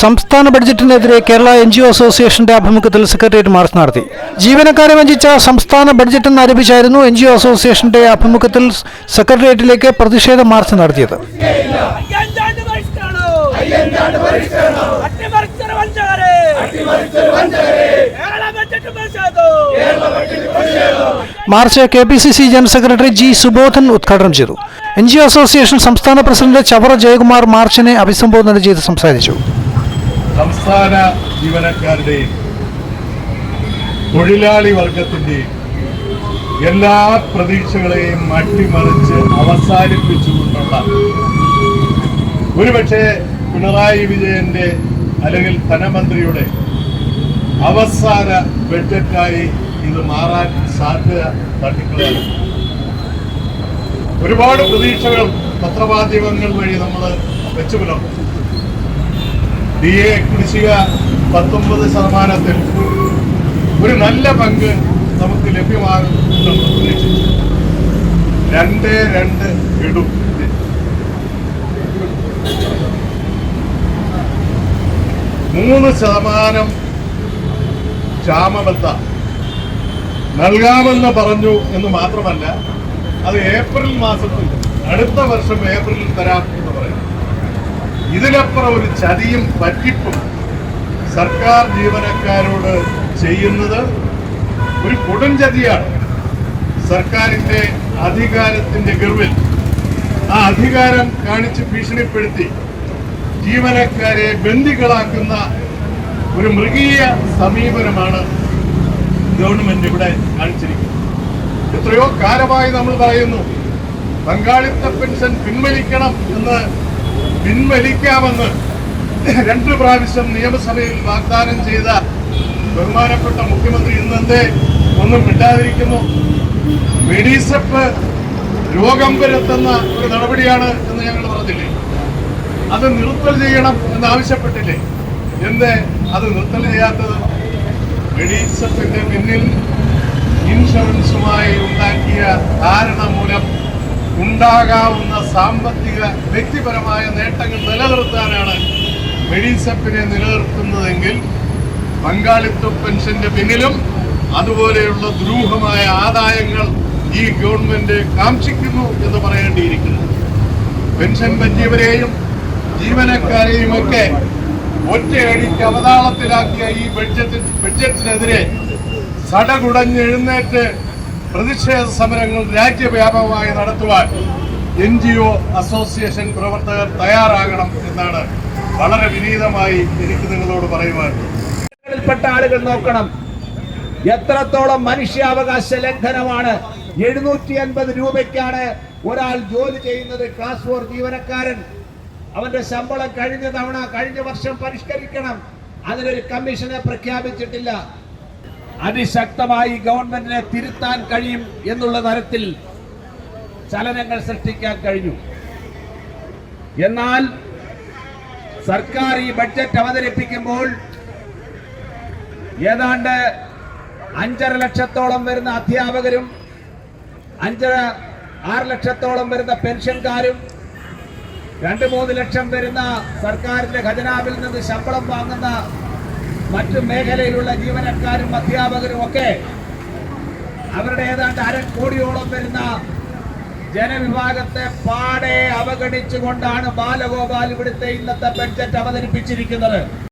സംസ്ഥാന ബഡ്ജറ്റിനെതിരെ Kerala N G O അസോസിയേഷന്റെ ആഭിമുഖ്യത്തിൽ സെക്രട്ടേറിയറ്റ് മാർച്ച് നടത്തി. ജീവനക്കാരെ വഞ്ചിച്ച സംസ്ഥാന ബഡ്ജറ്റ് എന്നാരോപിച്ചായിരുന്നു എൻ ജി ഒ അസോസിയേഷന്റെ ആഭിമുഖ്യത്തിൽ സെക്രട്ടേറിയറ്റിലേക്ക് പ്രതിഷേധ മാർച്ച് നടത്തിയത്. കേരള ബഡ്ജറ്റ് പ്രതിഷേധം march K P C C general secretary G Subodhan ഉദ്ഘാടനം ചെയ്തു. എൻ ജി ഒ അസോസിയേഷൻ സംസ്ഥാന പ്രസിഡന്റ് ചവറ ജയകുമാർ മാർച്ചിനെ അഭിസംബോധന ചെയ്ത് സംസാരിച്ചു. സംസ്ഥാന ജീവനക്കാരുടെയും തൊഴിലാളി വർഗത്തിന്റെയും എല്ലാ പ്രതീക്ഷകളെയും അട്ടിമറിച്ച് അവസാനിപ്പിച്ചുകൊണ്ടുള്ള ഒരുപക്ഷെ പിണറായി വിജയന്റെ അല്ലെങ്കിൽ ധനമന്ത്രിയുടെ അവസാന ബഡ്ജറ്റായി ഇത് മാറാൻ സാധ്യത തട്ടിക്കളയാണ്. ഒരുപാട് പ്രതീക്ഷകൾ പത്രമാധ്യമങ്ങൾ വഴി നമ്മൾ വെച്ചു പുലർത്തും. ഡി എ കുടിശ്ശിക പത്തൊമ്പത് ശതമാനത്തിൽ ഒരു നല്ല പങ്ക് നമുക്ക് ലഭ്യമാകും പ്രതീക്ഷിച്ചു. രണ്ട് രണ്ട് ഇടും. മൂന്ന് ശതമാനം ക്ഷാമബത്ത നൽകാമെന്ന് പറഞ്ഞു എന്ന് മാത്രമല്ല അത് ഏപ്രിൽ മാസത്തിൽ അടുത്ത വർഷം ഏപ്രിലിൽ തരാം എന്ന് പറയുന്നു. ഇതിനപ്പുറം ഒരു ചതിയും പറ്റിപ്പും സർക്കാർ ജീവനക്കാരോട് ചെയ്യുന്നത് ഒരു കൊടുംചതിയാണ് സർക്കാരിന്റെ അധികാരത്തിന്റെ ഗർവിൽ ആ അധികാരം കാണിച്ച് ഭീഷണിപ്പെടുത്തി ജീവനക്കാരെ ബന്ദികളാക്കുന്ന ഒരു മൃഗീയ സമീപനമാണ് ഗവൺമെന്റ് ഇവിടെ കാണിച്ചിരിക്കുന്നു. എത്രയോ കാലമായി നമ്മൾ പറയുന്നു പങ്കാളിത്ത പെൻഷൻ പിൻവലിക്കണം എന്ന് പിൻവലിക്കാമെന്ന്. രണ്ടു പ്രാവശ്യം നിയമസഭയിൽ വാഗ്ദാനം ചെയ്ത ബഹുമാനപ്പെട്ട മുഖ്യമന്ത്രി ഇന്നത്തെ ഒന്നും മിണ്ടാതിരിക്കുന്നു. മെഡിസെപ്പ് രോഗം വരുത്തുന്ന ഒരു നടപടിയാണ് എന്ന് ഞങ്ങൾ പറഞ്ഞില്ലേ? അത് നിർത്തൽ ചെയ്യണം എന്ന് ആവശ്യപ്പെട്ടില്ലേ? എന്ത് അത് നിർത്തൽ ചെയ്യാത്തത് മെഡിസെപ്പിന്റെ പിന്നിൽ ഇൻഷുറൻസുമായി ഉണ്ടാക്കിയ ധാരണ മൂലം ഉണ്ടാകാവുന്ന സാമ്പത്തിക വ്യക്തിപരമായ നേട്ടങ്ങൾ നിലനിർത്താനാണ് മെഡിസെപ്പിനെ നിലനിർത്തുന്നതെങ്കിൽ പങ്കാളിത്ത പെൻഷന്റെ പിന്നിലും അതുപോലെയുള്ള ദുരൂഹമായ ആദായങ്ങൾ ഈ ഗവൺമെന്റ് കാക്ഷിക്കുന്നു എന്ന് പറയേണ്ടിയിരിക്കുന്നു. പെൻഷൻ പറ്റിയവരെയും ജീവനക്കാരെയും ഒക്കെ ഒറ്റയടിക്ക് അവതാളത്തിലാക്കിയ ഈ ബഡ്ജറ്റ് ബഡ്ജറ്റിനെതിരെ സടകുടഞ്ഞെഴുന്നേറ്റ് പ്രതിഷേധ സമരങ്ങൾ രാജ്യവ്യാപകമായി നടത്തുവാൻ എൻ ജി ഒ അസോസിയേഷൻ പ്രവർത്തകർ തയ്യാറാകണം എന്നാണ് വളരെ വിനീതമായി എനിക്ക് നിങ്ങളോട് പറയുവാൻ. പ്പെട്ട ആളുകൾ നോക്കണം. എത്രത്തോളം മനുഷ്യാവകാശ ലംഘനമാണ്. എഴുന്നൂറ്റി അൻപത് രൂപയ്ക്കാണ് ഒരാൾ ജോലി ചെയ്യുന്നത്. ക്ലാസ് ഫോർ ജീവനക്കാരൻ അവന്റെ ശമ്പളം കഴിഞ്ഞ തവണ കഴിഞ്ഞ വർഷം പരിഷ്കരിക്കണം. അതിനൊരു കമ്മീഷനെ പ്രഖ്യാപിച്ചിട്ടില്ല. അതിശക്തമായി ഗവൺമെന്റിനെ തിരുത്താൻ കഴിയും എന്നുള്ള തരത്തിൽ ചലനങ്ങൾ സൃഷ്ടിക്കാൻ കഴിഞ്ഞു. എന്നാൽ സർക്കാർ ഈ ബഡ്ജറ്റ് അവതരിപ്പിക്കുമ്പോൾ ഏതാണ്ട് അഞ്ചര ലക്ഷത്തോളം വരുന്ന അധ്യാപകരും അഞ്ചര ആറ് ലക്ഷത്തോളം വരുന്ന പെൻഷൻകാരും രണ്ട് മൂന്ന് ലക്ഷം വരുന്ന സർക്കാരിന്റെ ഖജനാവിൽ നിന്ന് ശമ്പളം വാങ്ങുന്ന മറ്റു മേഖലയിലുള്ള ജീവനക്കാരും അധ്യാപകരും ഒക്കെ അവരുടെ ഏതാണ്ട് അര കോടിയോളം വരുന്ന ജനവിഭാഗത്തെ പാടെ അവഗണിച്ചുകൊണ്ടാണ് ബാലഗോപാൽ ഇവിടുത്തെ ഇന്നത്തെ ബഡ്ജറ്റ് അവതരിപ്പിച്ചിരിക്കുന്നത്.